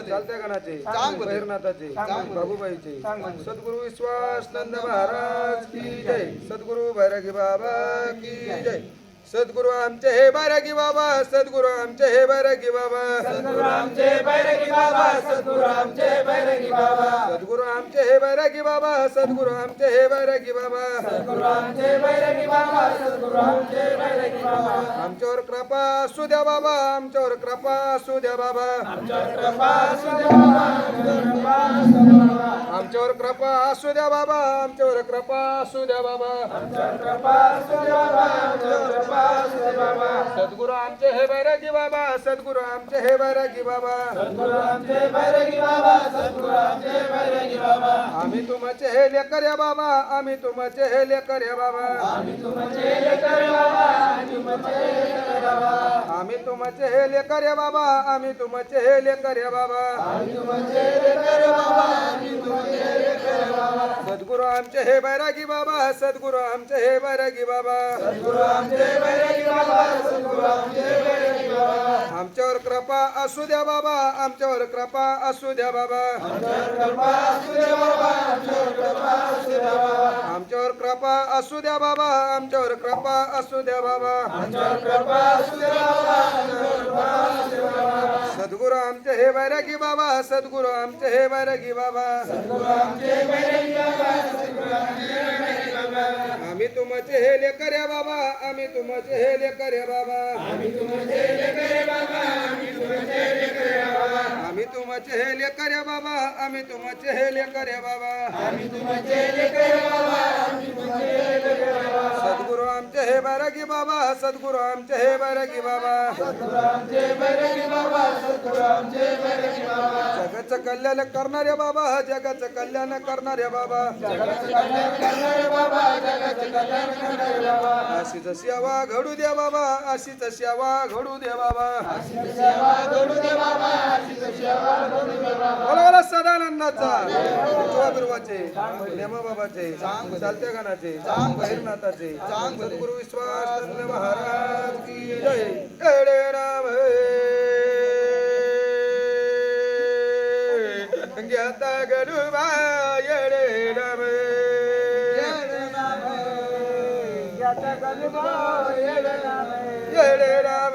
चालत्या. गणाचे. बाबूबाईचे. सद्गुरु विश्वास नंद महाराज की जय. सद्गुरु बैरागी बाबा की जय. सद्गुरु आमचे हे बैरागी बाबा सद्गुरु आमचे हे बैरागी बाबा. सद्गुरु आमचे बैरगी बाबा सद्गुरु आमचे बैरगी बाबा. सद्गुरु आमचे हे बैरागी बाबा सद्गुरु आमचे हे बैरागी बाबा. सद्गुरु आमचे बैरगी बाबा सद्गुरु आमचे बैरगी बाबा आमच्यावर कृपा असू द्या बाबा. आमच्यावर कृपा असू द्या बाबा आमच्यावर कृपा असू द्या बाबा. आमच्यावर कृपा असू द्या बाबा आमच्यावर कृपा असू द्या बाबा. आमच्यावर कृपा असू द्या बाबा आमच्यावर कृपा बाबा बाबा. सद्गुरु आमचे हे बैरागी बाबा सद्गुरु आमचे हे बैरागी बाबा. सद्गुरु आमचे बैरागी बाबा. तुमचे हे लेकर या बाबा आम्ही तुमचे हे लेकर या बाबा. आम्ही तुमचे लेकर बाबा आम्ही तुमचे लेकर बाबा. आम्ही तुमचे हे लेकर या बाबा आम्ही तुमचे हे लेकर या बाबा. आम्ही तुमचे लेकर बाबा आम्ही तुमचे लेकर बाबा. सद्गुरु आमचे हे बैरागी बाबा सद्गुरु आमचे हे बैरागी बाबा. सद्गुरु आमचे बैरगी असू द्या बाबा आमच्यावर कृपा असू द्या बाबा. आमच्यावर कृपा असू द्या बाबा आमच्यावर कृपा असू द्या बाबा. सद्गुरू आमचे हे वैरागी बाबा सद्गुरू आमचे हे वैरागी बाबा. आम्ही तुमचे हे लेकर या बाबा आम्ही तुमचे हे लेकर या बाबा. आम्ही तुमचे लेकर बाबा आम्ही तुमचे लेकर बाबा. तुमचे हे लेकर बाबा आम्ही तुमचे हे लेकर बाबा. आम्ही तुमचे लेकर बाबा आम्ही तुमचे लेकर बाबा. सद्गुरु आमचे हे बैरागी बाबा सद्गुरु आमचे हे बैरागी बाबा. सद्गुरु आमचे बैरगी बाबा सद्गुरु आमचे बैरगी बाबा. जगाचं कल्याण करणारे बाबा जगाचं कल्याण करणारे बाबा. जगाचं कल्याण करणारे बाबा जगाचं कल्याण करणारे बाबा. घडू द्या बाबा अशीच सेवा घडू दे बाबा. अशीच सेवा घडू दे बाबा अशीच सेवा घडू दे बाबा बोला सदानंदाचा. तुळा बिरवाचे नेमाबाबाचे सांग चालत्या गानाचे सांग भैरनाथाचे सांग सद्गुरु विश्वास महाराज की जय. एडे राम घेता गरुबा एडे राम घेता गरुबा एडे राम एडे राम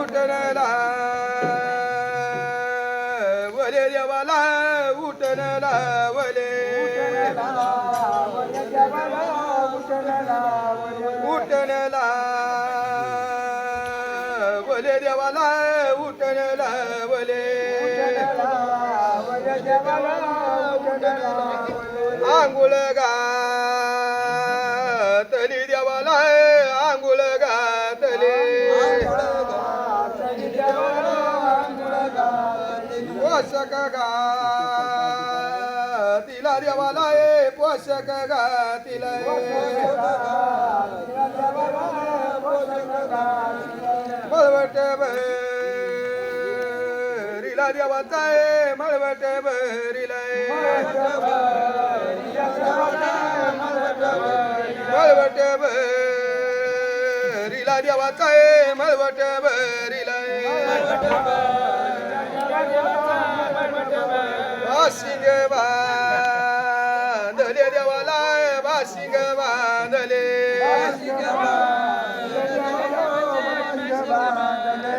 उठनला वले देवाला उठनला वले. उठनला वले देवाला उठनला वले. आंघोळ गा गा तिला देवाला ए पोषक गा तिला मळवट भरीला देवाचा ए मळवट भरीला मळवट भरीला देवाचा ए मळवट भरीला बाशिंग बांधले देवाला बाशिंग बांधले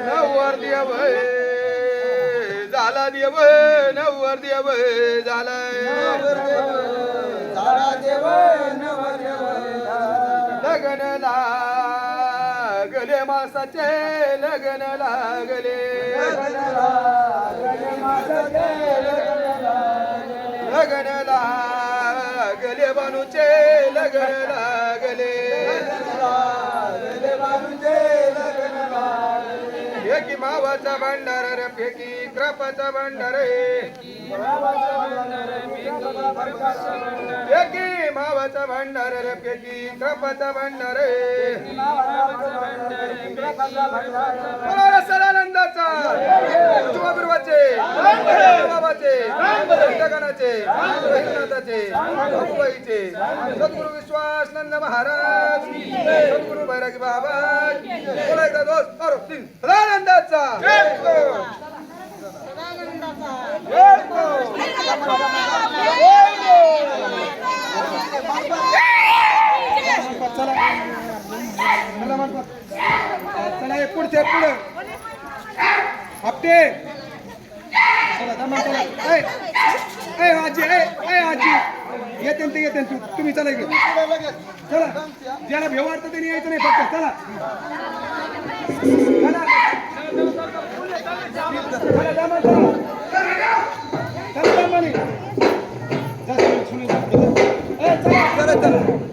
नवर देव झाला देव नवर देव झाला लग्न लागले माणसाचे लगन लागले लगन लागले बनुचे लगन लागले फेकी मावाचा भांडार रे फेकी क्रपाचा भांडार फेकी मावाचा भांडार रे फेकी क्रपाचा भांडार सदानंदाचा. उजवाबिरवाचे बाबाचे संतगणाचे रहिनाथाचे बाबूबाईचे. सद्गुरु विश्वासनंद महाराज की जय. सद्गुरु बैरागी बाबा की जय. बोला एकदा दोस्त करो तीन. सदानंदाचा. चला पुढचे पुढे. चला ए ए आजी ए ए आजी येते ते येते तू तुम्ही चला इकडे चला ज्याला भेव वाटतं त्याने यायचं नाही फक्त चला चला चला जमा चला चला नाही. जा, सुनील, सुनील, चला चला चला